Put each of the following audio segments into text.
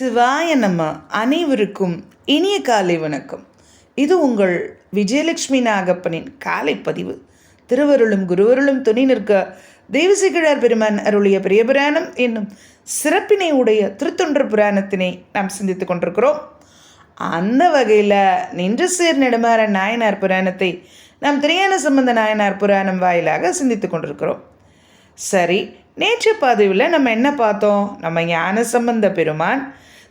சிவாய நம்ம அனைவருக்கும் இனிய காலை வணக்கம். இது உங்கள் விஜயலட்சுமி நாகப்பனின் காலை பதிவு திருவருளும் குருவருளும் துணி நிற்க தெய்வசிகிழார் பெருமான் அருளிய பெரிய புராணம் என்னும் சிறப்பினை உடைய திருத்தொன்று புராணத்தினை நாம் சிந்தித்துக் கொண்டிருக்கிறோம். அந்த வகையில் நின்று சேர் நெடுமாற நாயனார் புராணத்தை நாம் திரையான சம்பந்த நாயனார் புராணம் வாயிலாக சிந்தித்துக் கொண்டிருக்கிறோம். சரி நேற்று பதிவில் நம்ம என்ன பார்த்தோம்? நம்ம ஞான சம்பந்த பெருமான்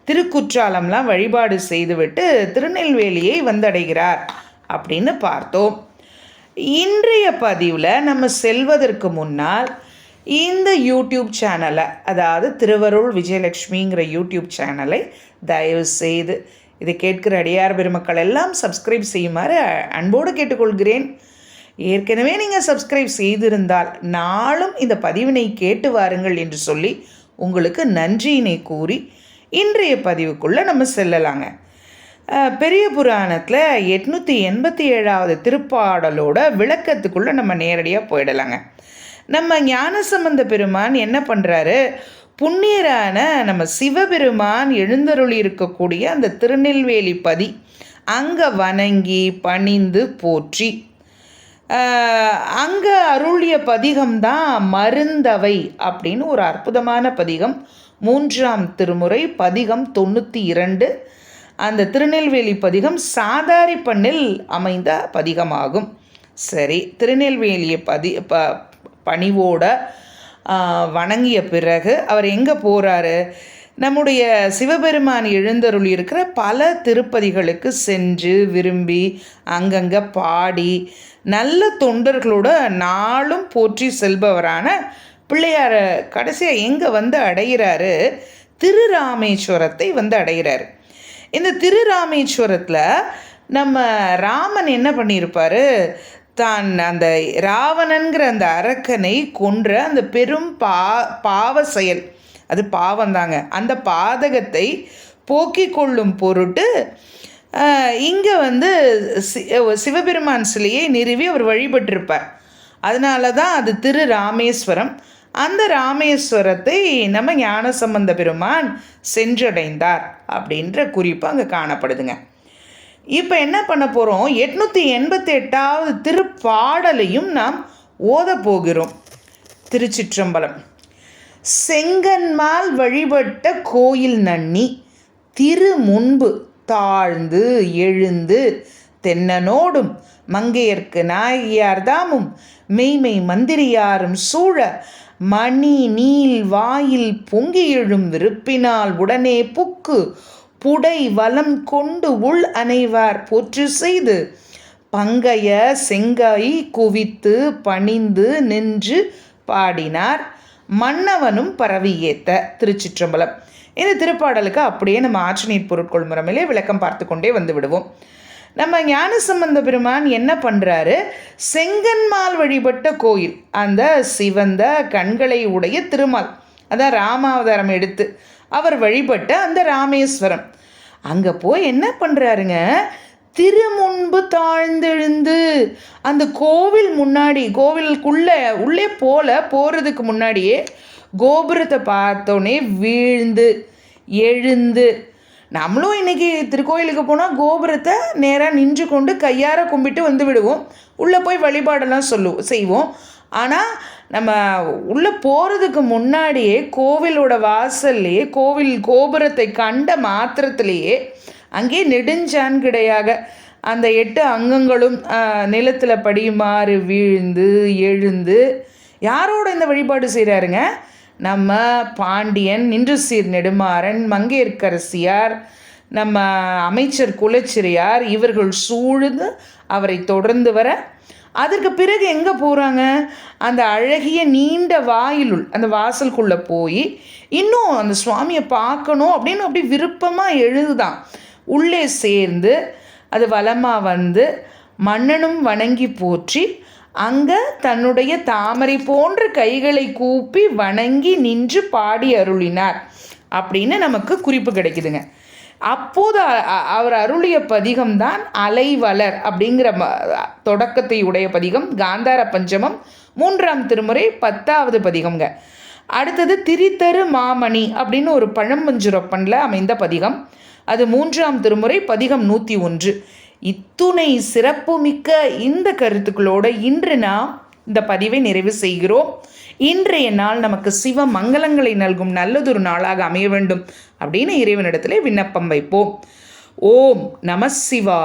திருக்குற்றாலம்லாம் வழிபாடு செய்துவிட்டு திருநெல்வேலியை வந்தடைகிறார் அப்படின்னு பார்த்தோம். இன்றைய பதிவில் நம்ம செல்வதற்கு முன்னால் இந்த யூடியூப் சேனலை அதாவது திருவருள் விஜயலட்சுமிங்கிற யூடியூப் சேனலை தயவு செய்து இதை கேட்கிற அடியார் பெருமக்கள் எல்லாம் சப்ஸ்கிரைப் செய்யுமாறு அன்போடு கேட்டுக்கொள்கிறேன். ஏற்கனவே நீங்கள் சப்ஸ்கிரைப் செய்திருந்தால் நாளும் இந்த பதிவினை கேட்டு வாருங்கள் என்று சொல்லி உங்களுக்கு நன்றியினை கூறி இன்றைய பதிவுக்குள்ளே நம்ம செல்லலாங்க. பெரிய புராணத்தில் எட்நூற்றி எண்பத்தி ஏழாவது திருப்பாடலோட விளக்கத்துக்குள்ளே நம்ம நேரடியாக போயிடலாங்க. நம்ம ஞானசம்பந்த பெருமான் என்ன பண்ணுறாரு புண்ணியரான நம்ம சிவபெருமான் எழுந்தருளி இருக்கக்கூடிய அந்த திருநெல்வேலி பதி அங்கே வணங்கி பணிந்து போற்றி. அங்கே அருளிய பதிகம்தான் மருந்தவை அப்படின்னு ஒரு அற்புதமான பதிகம். மூன்றாம் திருமுறை பதிகம் தொண்ணூற்றி இரண்டு. அந்த திருநெல்வேலி பதிகம் சாதாரி பண்ணில் அமைந்த பதிகமாகும். சரி திருநெல்வேலியை பதி ப பணிவோட வணங்கிய பிறகு அவர் எங்கே போகிறாரு நம்முடைய சிவபெருமான் எழுந்தருள் இருக்கிற பல திருப்பதிகளுக்கு சென்று விரும்பி அங்கங்கே பாடி நல்ல தொண்டர்களோட நாளும் போற்றி செல்பவரான பிள்ளையார கடைசியாக எங்கே வந்து அடைகிறாரு திருராமேஸ்வரத்தை வந்து அடைகிறாரு இந்த திருராமேஸ்வரத்தில் நம்ம ராமன் என்ன பண்ணியிருப்பாரு? தான் அந்த ராவணன்கிற அந்த அரக்கனை கொன்ற அந்த பெரும் பா பாவ செயல். அது பாவம்தாங்க. அந்த பாதகத்தை போக்கிக் கொள்ளும் பொருட்டு இங்கே வந்து சிவபெருமான் சிலையை நிறுவி அவர் வழிபட்டிருப்பார். அதனால தான் அது திரு ராமேஸ்வரம் அந்த ராமேஸ்வரத்தை நம்ம ஞானசம்பந்த பெருமான் சென்றடைந்தார் அப்படின்ற குறிப்பு அங்கே காணப்படுதுங்க. இப்போ என்ன பண்ண போகிறோம் எட்நூற்றி எண்பத்தி எட்டாவது திருப்பாடலையும் நாம் ஓத போகிறோம். திருச்சிற்றம்பலம். செங்கன்மால் வழிபட்ட கோயில் நன்னி திரு முன்பு தாழ்ந்து எழுந்து தென்னனோடும் மங்கையர்க்கு நாயகியார்தாமும் மெய்மை மந்திரியாரும் சூழ மணி நீல் வாயில் பொங்கி எழும் விருப்பினால் உடனே புக்கு புடை வலம் கொண்டு உள் அணைவார் போற்று செய்து பங்கைய செங்காய் குவித்து பணிந்து நின்று பாடினார். மன்னவனும் பரவி ஏத்த திருச்சிற்றம்பலம். இந்த திருப்பாடலுக்கு அப்படியே நம்ம ஆற்றநீர் பொருட்கள் முறைமையிலே விளக்கம் பார்த்து கொண்டே வந்து விடுவோம். நம்ம ஞானசம்பந்த பெருமான் என்ன பண்ணுறாரு செங்கன்மால் வழிபட்ட கோயில் அந்த சிவந்த கண்களை உடைய திருமால் அதான் ராமாவதாரம் எடுத்து அவர் வழிபட்ட அந்த ராமேஸ்வரம். அங்கே போய் என்ன பண்ணுறாருங்க திருமுன்பு தாழ்ந்தெழுந்து அந்த கோவில் முன்னாடி கோவிலுக்குள்ளே உள்ளே போல போகிறதுக்கு முன்னாடியே கோபுரத்தை பார்த்தோன்னே வீழ்ந்து எழுந்து நம்மளும் இன்றைக்கி திருக்கோயிலுக்கு போனால் கோபுரத்தை நேராக நின்று கொண்டு கையார கும்பிட்டு வந்து விடுவோம். உள்ளே போய் வழிபாடெல்லாம் சொல்லுவோம் செய்வோம். ஆனால் நம்ம உள்ளே போகிறதுக்கு முன்னாடியே கோவிலோட வாசல்லையே கோவில் கோபுரத்தை கண்ட மாத்திரத்திலேயே அங்கே நெடுஞ்சான்கிடையாக அந்த எட்டு அங்கங்களும் நிலத்தில் படியுமாறு வீழ்ந்து எழுந்து யாரோட இந்த வழிபாடு செய்கிறாருங்க நம்ம பாண்டியன் நின்று சீர் நெடுமாறன் மங்கையர்க்கரசியார் நம்ம அமைச்சர் குலச்சிறையார் இவர்கள் சூழ்ந்து அவரை தொடர்ந்து வர அதற்கு பிறகு எங்கே போகிறாங்க அந்த அழகிய நீண்ட வாயிலுள் அந்த வாசலுக்குள்ளே போய் இன்னும் அந்த சுவாமியை பார்க்கணும் அப்படின்னு அப்படி விருப்பமாக எழுதுதான். உள்ளே சேர்ந்து அது வளமாக வந்து மன்னனும் வணங்கி போற்றி அங்கே தன்னுடைய தாமரை போன்ற கைகளை கூப்பி வணங்கி நின்று பாடி அருளினார். அப்படின்னு நமக்கு குறிப்பு கிடைக்குதுங்க. அப்போது அவர் அருளிய பதிகம்தான் அலைவலர் அப்படிங்கிற ம- தொடக்கத்தை உடைய பதிகம். காந்தார பஞ்சமம் மூன்றாம் திருமுறை பத்தாவது பதிகம்ங்க. அடுத்தது திரித்தரு மாமணி அப்படின்னு ஒரு பழம்பஞ்சுரப்பனில் அமைந்த பதிகம். அது மூன்றாம் திருமுறை பதிகம் நூற்றி ஒன்று. இத்துணை சிறப்புமிக்க இந்த கருத்துக்களோடு இன்று நாம் இந்த பதிவை நிறைவு செய்கிறோம். இன்றைய நாள் நமக்கு சிவ மங்களங்களை நல்கும் நல்லதொரு நாளாக அமைய வேண்டும் அப்படின்னு இறைவனிடத்திலே விண்ணப்பம் வைப்போம். ஓம் நம சிவா